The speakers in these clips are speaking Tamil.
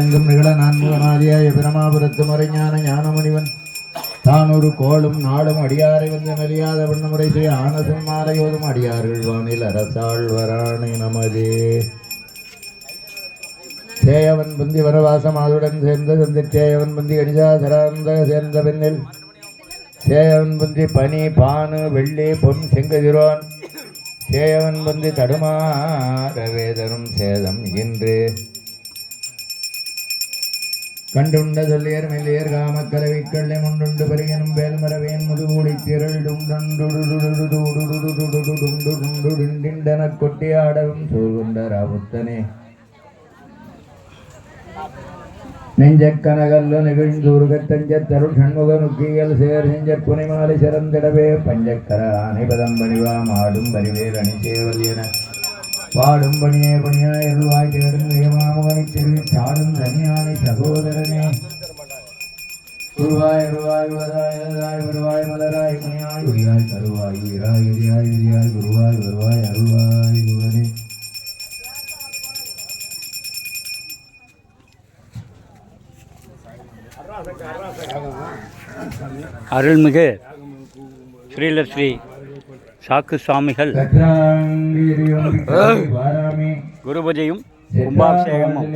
எங்கும் நிகழ நான்முகனாதியாய பிரமாபுரத்து மறைஞான ஞானமுனிவன் தான் ஒரு கோளும் நாடும் அடியாரை வந்து மெலியாத வண்ணமுறை செய்ய ஆனசம் மாலையோதும் அடியார்கள் வானில் அரசாழ்வராணி நமதே. சேயவன் புந்தி வனவாசம் அதுடன் சேர்ந்த சந்தி சேயவன் புந்தி கணிஜாசராந்த சேர்ந்த பெண்ணில் சேயவன் புந்தி பனி பானு வெள்ளி பொன் செங்கதிரோன். சேயவன் புந்தி தடுமாற வேதனும் சேதம் இன்று. கண்டுண்ட சொல்லியர் மெல்லியர் காமக்கலவை கள்ளை முண்டுண்டு பெருகனும் வேல்மரவேன் முதுகூடி திரளிடுண்டன கொட்டி ஆடவும் சூழ்குண்ட ராவுத்தனே நெஞ்ச கனகல்ல தஞ்சத் தருள் சண்முக நுக்கியல் சேர் நெஞ்சற் புனைமாலை சிறந்திடவே பஞ்சக்கர ஆனைபதம் பணிவாம் ஆடும் பரிவேல் அணி சேவல் பாடும் பணியே பணியாய் அருள்வாய் தேடும் நியமாமுகனை திருவி தனியானை சகோதரனே. குருவாய் அருவாய் உலதாய் அழகாய் வருவாய் மலராய் பணியாய் உயிராய் தருவாய் உயிராய் எரியாய் எரியாய் குருவாய் வருவாய் அருள்வாய் குருவனே. அருள்மிகு ஸ்ரீலர் சாக்கு சுவாமிகள் குருபூஜையும் கும்பாபிஷேகமும்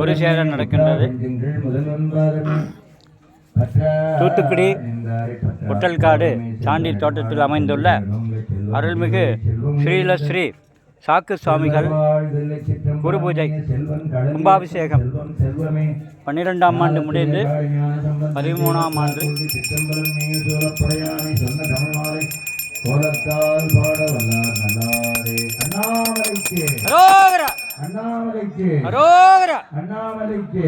ஒரு சேர நடக்கின்றது. தூத்துக்குடி புட்டல்காடு சாண்டி தோட்டத்தில் அமைந்துள்ள அருள்மிகு ஸ்ரீல ஸ்ரீ சாக்கு சுவாமிகள் குருபூஜை கும்பாபிஷேகம் பன்னிரெண்டாம் ஆண்டு முடிந்து பதிமூணாம் ஆண்டு கோலத்தால் பாட வல்லார் நல்லாரே. அண்ணாமலைக்கு. அண்ணாமலைக்கு. அண்ணாமலைக்கு.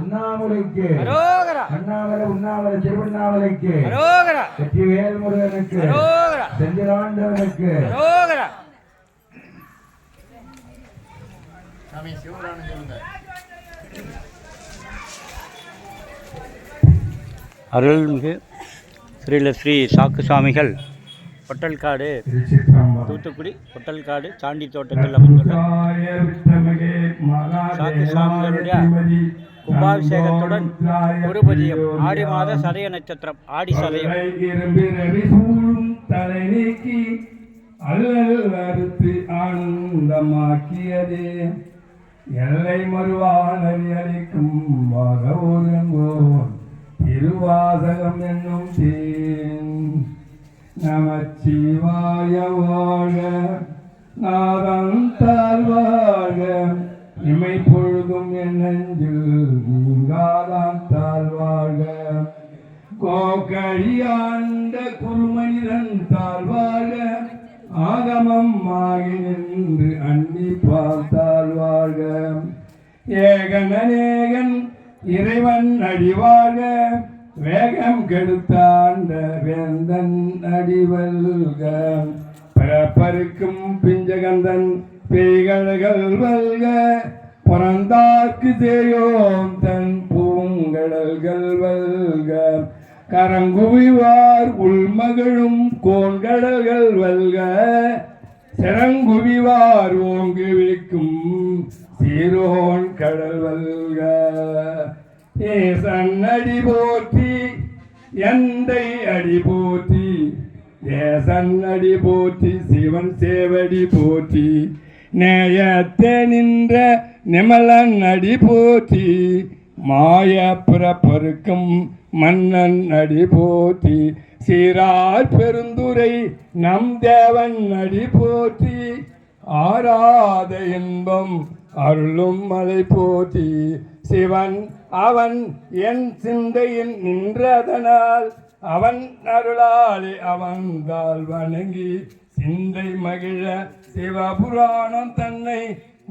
உண்ணாமலைக்கு. அண்ணாமலை உண்ணாமலை திருவண்ணாமலைக்கு. அரோகரா. வெற்றிவேல் முருகனுக்கு அரோகரா. செந்திலாண்டவனுக்கு அரோகரா அருள்மிகு ஸ்ரீல ஸ்ரீ சாக்கு சுவாமிகள் பொட்டல்காடு தூத்துக்குடி பொட்டல்காடு சாண்டி தோட்டத்தில் அமைந்துள்ள சாக்கு சுவாமிகளுடைய கும்பாபிஷேகத்துடன் குருபதியம் ஆடி மாத சதய நட்சத்திரம் ஆடி சதயம். அறுத்து ஆனந்தமாக்கியதே. எல்லை ஒருங்கோன் திருவாசகம் என்னும் தேன் நமச்சிவாய வாழ நாதந்தால் வாழ்க இமை பொழுதும் என் நெஞ்சில் நீங்காதான் தாழ்வாழ்க கோகழியாண்ட குருமனிதன் தாழ்வாழ ஆகமம் ஆகி நின்று அன்னி பார்த்தாழ்வாழ்க ஏகனேகன் இறைவன் அடிவாழ வேகம் கெடுத்தாண்ட வேந்தன் அடிவல்க பிறப்பருக்கும் பிஞ்சகந்தன் பேய்கழகள் வல்க பிறந்தார்க்கு தேயோம் தன் பூங்கடல்கள் வல்க. கரங்குவிவார் உள்மகளும் கோண்கடல்கள் வல்க. சிறங்குவிவார் ஓங்கு விழிக்கும் சீரோன் கடல் வல்க. ஏ சன்னடி போற்றி எந்தை அடி போற்றி தேசன் அடி போற்றி சிவன் சேவடி போற்றி நேயத்தே நின்ற நிமலன் அடி போற்றி மாய பிறப்பருக்கும் மன்னன் அடி போற்றி சீரார் பெருந்துரை நம் தேவன் அடி போற்றி ஆராத இன்பம் அருளும் மலை போற்றி சிவன் அவன் என் சிந்தையில் நின்றதனால் அவன் அருளாலே அவன்தால் வணங்கி சிந்தை மகிழ சிவபுராணம் தன்னை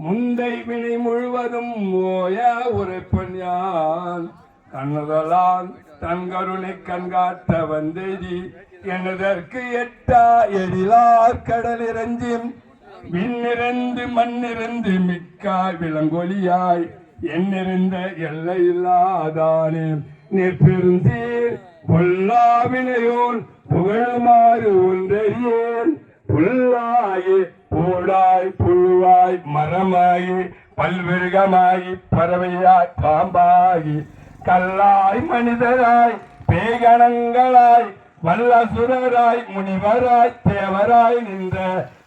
முந்தை வினை முழுவதும் ஓய உரைப்பன் யான். கண்ணுதலால் தன் கருணை கண்காட்ட வந்தேதி எனதற்கு எட்டா எழிலார் கடல் இறஞ்சி விண்ணிறந்து மண்ணிறந்து மிக்காய் விலங்கொலியாய். என்னிருந்த எல்லை இல்லாதானே எல்லையில்லாதானே நிற்பெருந்தீர் பொல்லாவினையோன் புகழுமாறு ஒன்றறியேன். புல்லாயே போடாய் புழுவாய் மரமாயே பல்விருகமாகி பறவையாய் பாம்பாகி கல்லாய் மனிதராய் பேகணங்களாய் வல்லசுரராய் முனிவராய் தேவராய் நின்ற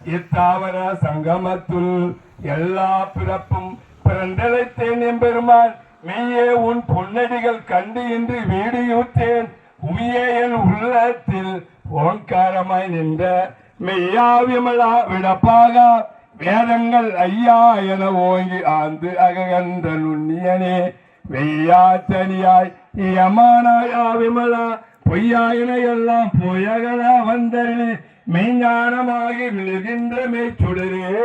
இத்தாவர சங்கமத்துள் எல்லா பிறப்பும் பிறந்தழைத்தேன் எம்பெருமான் மெய்யே உன் பொன்னடிகள் கண்டு இன்று வீடியூத்தேன். உமியே என் உள்ளத்தில் ஓங்காரமாய் நின்ற மெய்யா விமலா விடப்பாக. வேதங்கள் ஐயா என ஓங்கி ஆந்து அககன்ற நுண்ணியனே. வெய்யா தனியாய் யமானாயா விமலா பொய்யாயின எல்லாம் பொய்யகலா வந்தனே மெய்ஞானமாகி விழுகின்ற மெய்ச்சுடரே.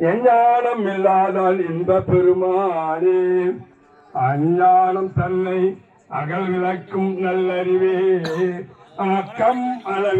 எஞ்ஞானம் இல்லாதால் இன்ப பெருமானே. அஞ்ஞானம் தன்னை அகல் விளக்கும் நல்லறிவே. அக்கம் அளவு